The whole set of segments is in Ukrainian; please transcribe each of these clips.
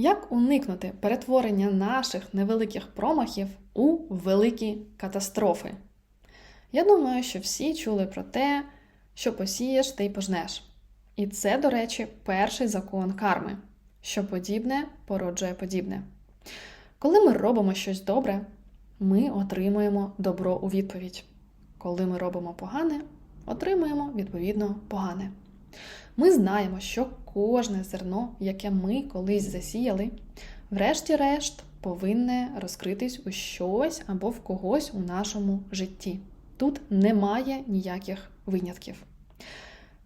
Як уникнути перетворення наших невеликих промахів у великі катастрофи? Я думаю, що всі чули про те, що посієш, ти й пожнеш. І це, до речі, перший закон карми, що подібне породжує подібне. Коли ми робимо щось добре, ми отримуємо добро у відповідь. Коли ми робимо погане, отримуємо відповідно погане. Ми знаємо, що кожне зерно, яке ми колись засіяли, врешті-решт повинне розкритись у щось або в когось у нашому житті. Тут немає ніяких винятків.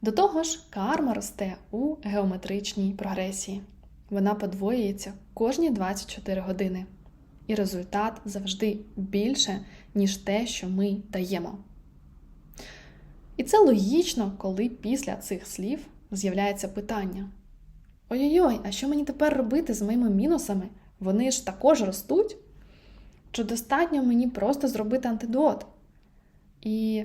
До того ж, карма росте у геометричній прогресії. Вона подвоюється кожні 24 години. І результат завжди більше, ніж те, що ми даємо. І це логічно, коли після цих слів з'являється питання: Ой-ой-ой, а що мені тепер робити з моїми мінусами? Вони ж також ростуть? Чи достатньо мені просто зробити антидот? І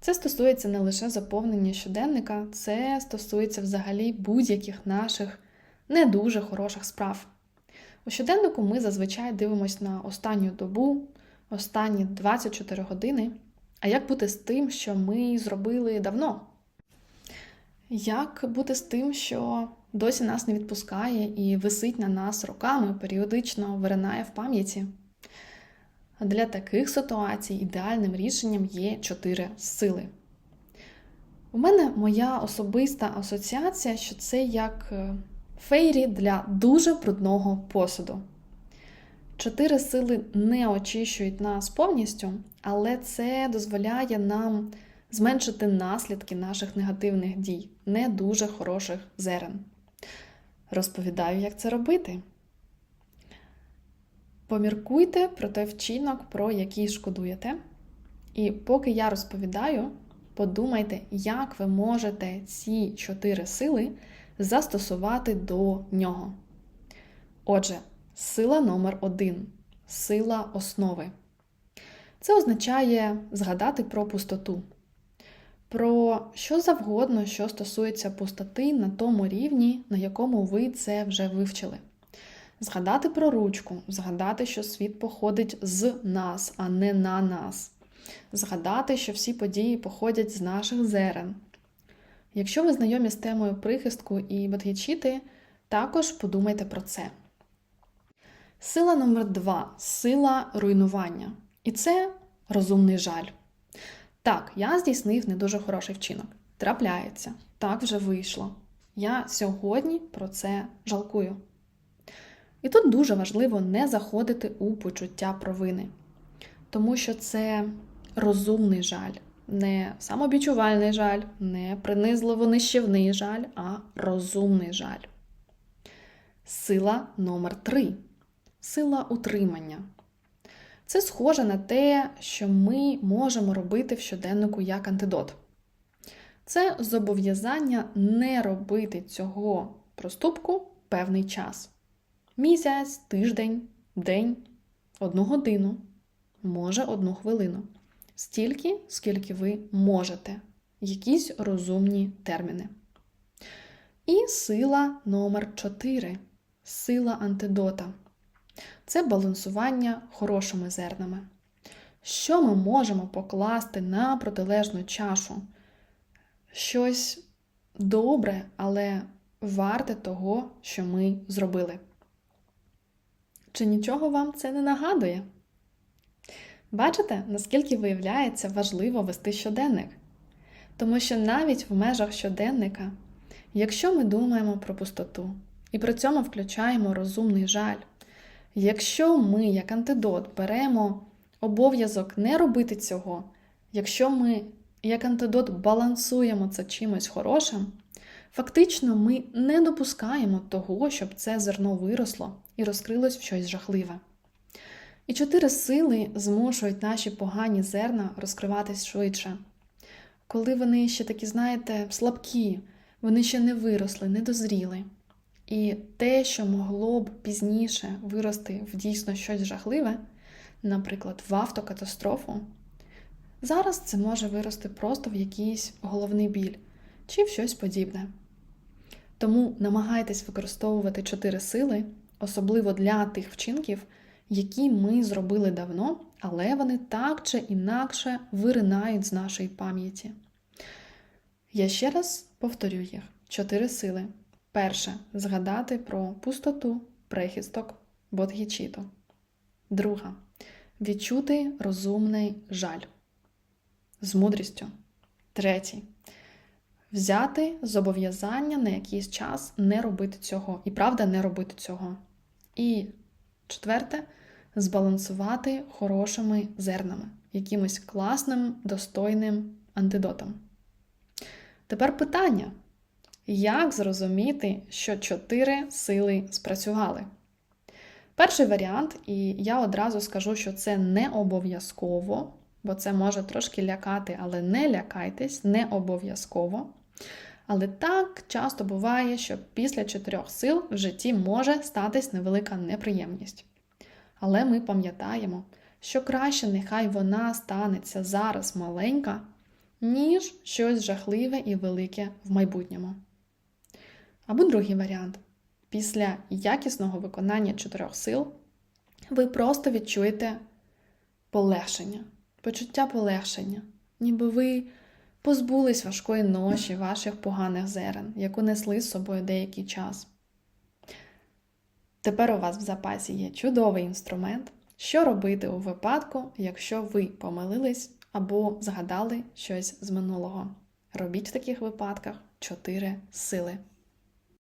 це стосується не лише заповнення щоденника, це стосується взагалі будь-яких наших не дуже хороших справ. У щоденнику ми зазвичай дивимося на останню добу, останні 24 години. А як бути з тим, що ми зробили давно? Як бути з тим, що досі нас не відпускає і висить на нас роками, періодично виринає в пам'яті? Для таких ситуацій ідеальним рішенням є чотири сили. У мене моя особиста асоціація, що це як фейрі для дуже брудного посуду. Чотири сили не очищують нас повністю, але це дозволяє нам зменшити наслідки наших негативних дій, не дуже хороших зерен. Розповідаю, як це робити. Поміркуйте про той вчинок, про який шкодуєте. І поки я розповідаю, подумайте, як ви можете ці чотири сили застосувати до нього. Отже, сила номер один сила основи. Це означає згадати про пустоту, про що завгодно, що стосується пустоти на тому рівні, на якому ви це вже вивчили. Згадати про ручку, згадати, що світ походить з нас, а не на нас. Згадати, що всі події походять з наших зерен. Якщо ви знайомі з темою прихистку і бодгічіти, також подумайте про це. Сила номер два сила руйнування. І це розумний жаль. Так, я здійснив не дуже хороший вчинок. Трапляється, так вже вийшло. Я сьогодні про це жалкую. І тут дуже важливо не заходити у почуття провини, тому що це розумний жаль, не самобічувальний жаль, не принизливо нищівний жаль, а розумний жаль. Сила номер 3 сила утримання. Це схоже на те, що ми можемо робити в щоденнику як антидот. Це зобов'язання не робити цього проступку певний час місяць, тиждень, день, одну годину, може одну хвилину. Стільки, скільки ви можете, якісь розумні терміни. І сила номер 4 сила антидота. Це балансування хорошими зернами. Що ми можемо покласти на протилежну чашу? Щось добре, але варте того, що ми зробили. Чи нічого вам це не нагадує? Бачите, наскільки виявляється важливо вести щоденник? Тому що навіть в межах щоденника, якщо ми думаємо про пустоту і при цьому включаємо розумний жаль, якщо ми, як антидот, беремо обов'язок не робити цього, якщо ми, як антидот, балансуємо це чимось хорошим, фактично ми не допускаємо того, щоб це зерно виросло і розкрилось в щось жахливе. І чотири сили змушують наші погані зерна розкриватись швидше. Коли вони ще такі, знаєте, слабкі, вони ще не виросли, не дозріли. І те, що могло б пізніше вирости в дійсно щось жахливе, наприклад, в автокатастрофу, зараз це може вирости просто в якийсь головний біль чи в щось подібне. Тому намагайтесь використовувати чотири сили, особливо для тих вчинків, які ми зробили давно, але вони так чи інакше виринають з нашої пам'яті. Я ще раз повторю їх: чотири сили. Перше згадати про пустоту, прихисток, бодгічіту. Друга відчути розумний жаль з мудрістю. Третій взяти зобов'язання на якийсь час не робити цього. І правда, не робити цього. І четверте збалансувати хорошими зернами, якимось класним, достойним антидотом. Тепер питання: як зрозуміти, що чотири сили спрацювали? Перший варіант, і я одразу скажу, що це не обов'язково, бо це може трошки лякати, але не лякайтесь, не обов'язково. Але так часто буває, що після чотирьох сил в житті може статись невелика неприємність. Але ми пам'ятаємо, що краще нехай вона станеться зараз маленька, ніж щось жахливе і велике в майбутньому. Або другий варіант. Після якісного виконання чотирьох сил ви просто відчуєте полегшення, почуття полегшення, ніби ви позбулись важкої ноші ваших поганих зерен, яку несли з собою деякий час. Тепер у вас в запасі є чудовий інструмент, що робити у випадку, якщо ви помилились або згадали щось з минулого. Робіть в таких випадках чотири сили.